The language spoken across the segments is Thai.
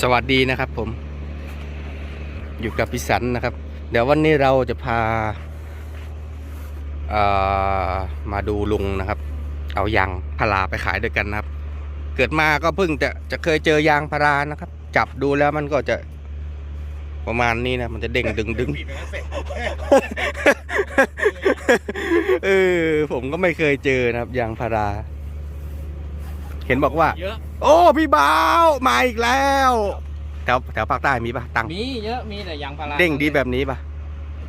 สวัสดีนะครับผม อยู่กับพิสันนะครับ เดี๋ยววันนี้เราจะพาเอ่อมาดูลุงนะครับ เอายางพาราไปขายด้วยกันนะครับ เกิดมาก็เพิ่งจะจะเคยเจอยางพารานะครับ จับดูแล้วมันก็จะประมาณนี้นะมันจะเด้งดึงดึงเออผมก็ไม่เคยเจอนะครับยางพารา เห็นบอกว่า เยอะ โอ้พี่บ่าวมาอีกแล้วแถวแถวภาคใต้มีปะตังค์มีเยอะมีแต่ยางพาราเด้งดีแบบนี้ปะ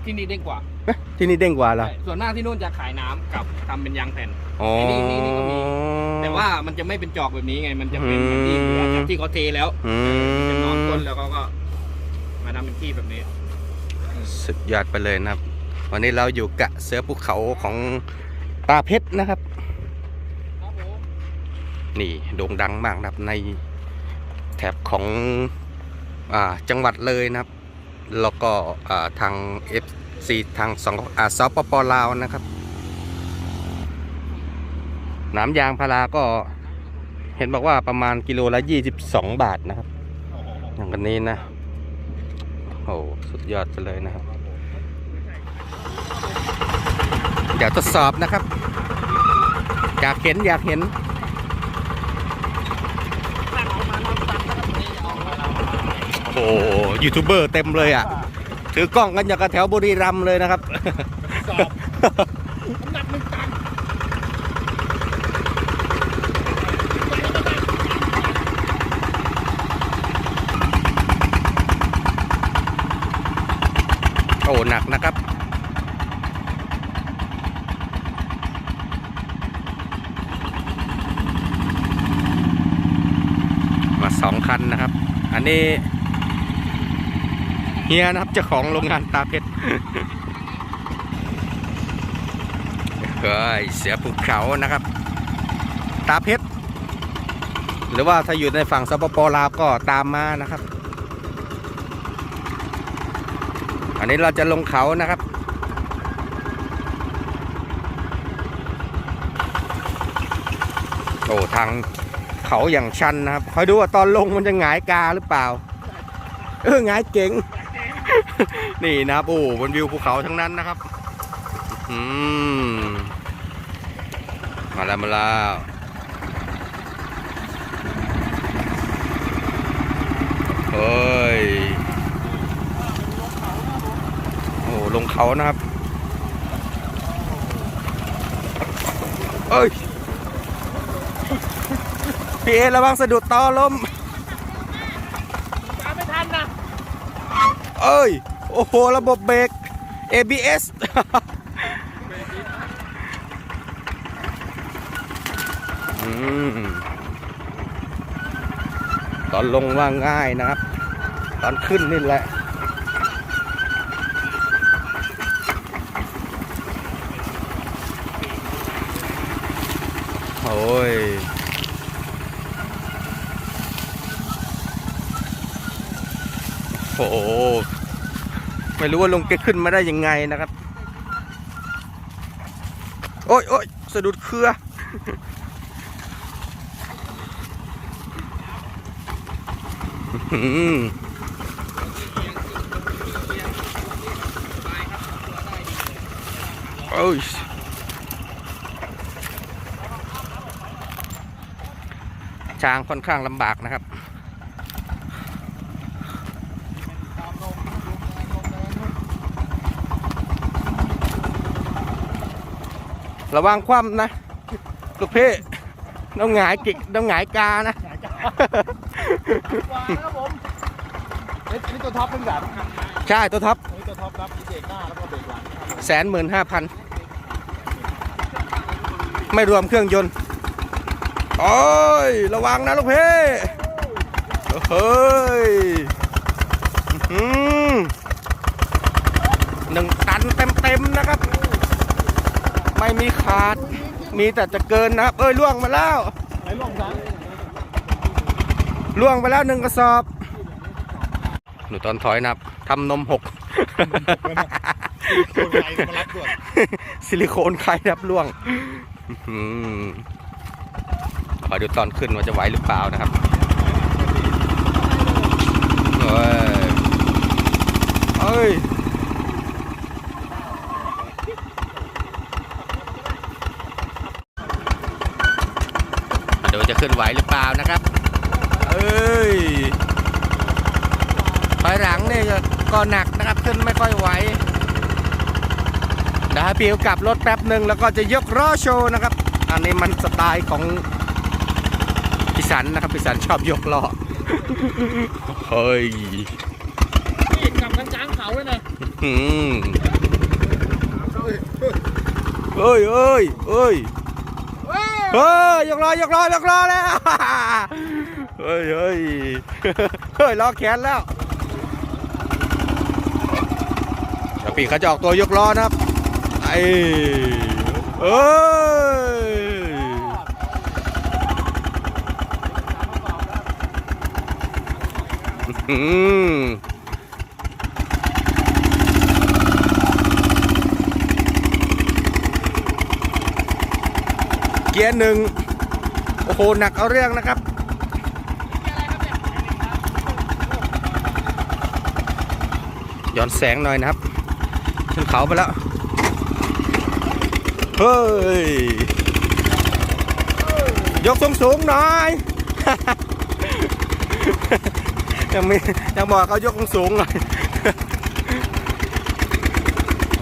ที่นี่เด้งกว่าเอ๊ะที่นี่เด้งกว่าเหรอใช่ส่วนมากที่นู่นจะขายน้ำกับทำเป็นยางแผ่น อ๋อ นี่นี่นี่ก็มี แต่ว่ามันจะไม่เป็นจอกแบบนี้ไง มันจะเป็นเหมือนที่เหลือจากที่เขาเทแล้วอืจะนอนก้นมแล้วเขาก็มาทำเป็นที่แบบนี้ สุดยอดไปเลยนะครับ วันนี้เราอยู่กะเสือภูเขาของตาเพชรนะครับครับผม นี่โด่งดังมากนะครับในแถบของอจังหวัดเลยนะครับ แล้วก็ทาง FC ทางสองอาสปปลาวนะครับน้ำยางพาราก็เห็นบอกว่าประมาณกิโลละ 22 บาทนะครับอย่างกันนี้นะโอ้สุดยอดเลยนะครับเดี๋ยวทดสอบนะครับ อยากเห็นอยากเห็น โอ้โห ยูทูบเบอร์เต็มเลยอะ ถือกล้องกันอย่างกับแถวบุรีรัมย์เลยนะครับสอบน้ำหนักหนึ่งตันโอ้หนักนะครับมาสองคันนะครับ อันนี้ เฮียนะครับเจ้าของโรงงานตาเพชรเฮ้ยเสียภูเขานะครับ ตาเพชรหรือว่าถ้าอยู่ในฝั่งสปปลาวก็ตามมานะครับ อันนี้เราจะลงเขานะครับโอ้ทางเขาอย่างชันนะครับคอยดูว่าตอนลงมันจะหงายกาหรือเปล่า เออหงายเก่ง นี่นะครับโอ้บนวิวภูเขาทั้งนั้นนะครับ อืมมาแล้วมาแล้วเฮ้ยโอ้ลงเขานะครับเอ้ยพี่เอระวังสะดุดต่อลมตามไม่ทันนะเอ้ย โอ้โห ระบบเบรก ABS ตอนลงว่าง่ายนะครับ ตอนขึ้นนี่แหละโอ้ยโอ้โห ไม่รู้ว่าลงเกขึ้นมาได้ยังไงนะครับ โอ้ยโอ้ยสะดุดเครืออื้อหือโอ้ยช้างค่อนข้างลำบากนะครับ ระวังคว่ำนะ ลูกพี่ต้องหงายกิกต้องหงายกานะกว่านะครับผมเอ๊ะอันนี้ตัวท็อปเป็นแบบใช่ตัวท็อปอันนี้ตัวท็อปครับมีเบรกหน้าแล้วก็เบรกหลังครับแสนหมื่นห้าพันไม่รวมเครื่องยนต์โอ้ยระวังนะลูกพี่เฮ้ยอื้อหือหนึ่งตันเต็มๆนะครับ ไม่มีขาด มีแต่จะเกินนะครับ เอ้ยล่วงมาแล้วล่วงไปแล้วหนึ่งกระสอบ หนูตอนถอยนะครับทำนมหก ซิลิโคนใครครับล่วงขอดูตอนขึ้นว่าจะไหวหรือเปล่านะครับเฮ้ย ขึ้นไหวหรือเปล่านะครับ เอ้ยถอยหลังเนี่ยก็หนักนะครับขึ้นไม่ค่อยไหวเดี๋ยวให้พี่เขากลับรถแป๊บหนึ่งแล้วก็จะยกล้อโชว์นะครับ อันนี้มันสไตล์ของพิสันนะครับพิสันชอบยกล้อเฮ้ยนี่กลับทางกลางเขาเลยนะอืมเอ้ยเอ้ยเอ้ย เฮ้ยยกล้อยกล้อยกล้อแล้ว เฮ้ยเฮ้ยเฮ้ยล้อแขนแล้วเดี๋ยวปีเขาจะออกตัวยกล้อนะครับ ไอ้เอ้ยอืม กียร์หนึ่งโอ้โหหนักเอาเรื่องนะครับ ย้อนแสงหน่อยนะครับ ขึ้นเขาไปแล้ว เฮ้ย ยกสูงสูงๆหน่อย ยังม่ยังบอกเขายกสูงหน่อย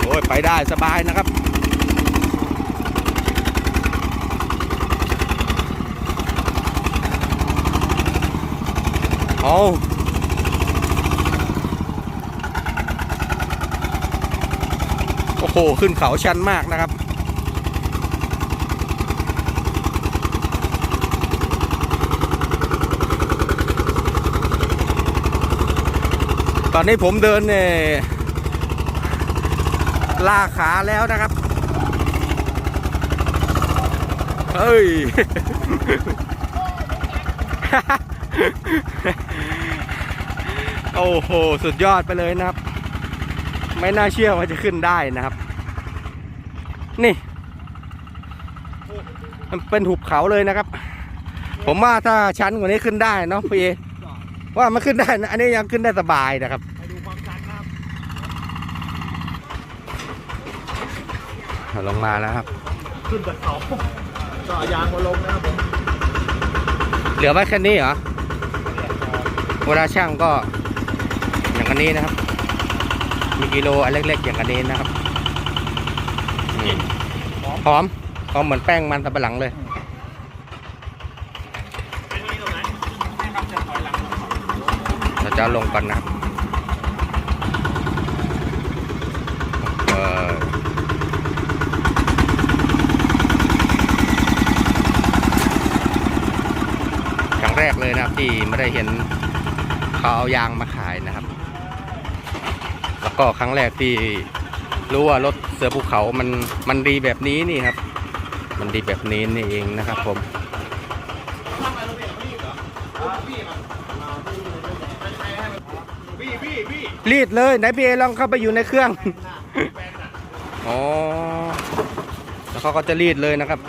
โอ้ย ไปได้สบายนะครับ เอาโอ้โห ขึ้นเขาชันมากนะครับ ตอนนี้ผมเดินเนี่ยลากขาแล้วนะครับ เฮ้ย โอ้โห สุดยอดไปเลยนะครับ ไม่น่าเชื่อว่าจะขึ้นได้นะครับ นี่ มันเป็นหุบเขาเลยนะครับ ผมว่าถ้าชั้นกว่านี้ขึ้นได้เนาะพี่เอว่ามันขึ้นได้นะอันนี้ยังขึ้นได้สบายนะครับไปดูความชันครับลงมาแล้วครับ ขึ้นจากเขาก็เอายางมาลงนะครับผมเหลือไว้แค่นี้เหรอ เวลาช่างก็อย่างอันนี้นะครับ มีกิโลอันเล็กๆอย่างอันนี้นะครับนี่หอมหอมเหมือนแป้งมันสับปะหลังเลยเป็นตรงนี้ตรงไหนให้ครับจะถอยหลังลงเขาเราจะเอาลงก่อนนะครับเออครั้งแรกเลยนะครับที่ไม่ได้เห็น เขาเอายางมาขายนะครับ แล้วก็ครั้งแรกที่รู้ว่ารถเสือภูเขามันมันดีแบบนี้นี่ครับ มันดีแบบนี้นี่เองนะครับผมรีดเลยไหนพี่เอลองเข้าไปอยู่ในเครื่องอ๋อแล้วเขาก็จะรีดเลยนะครับ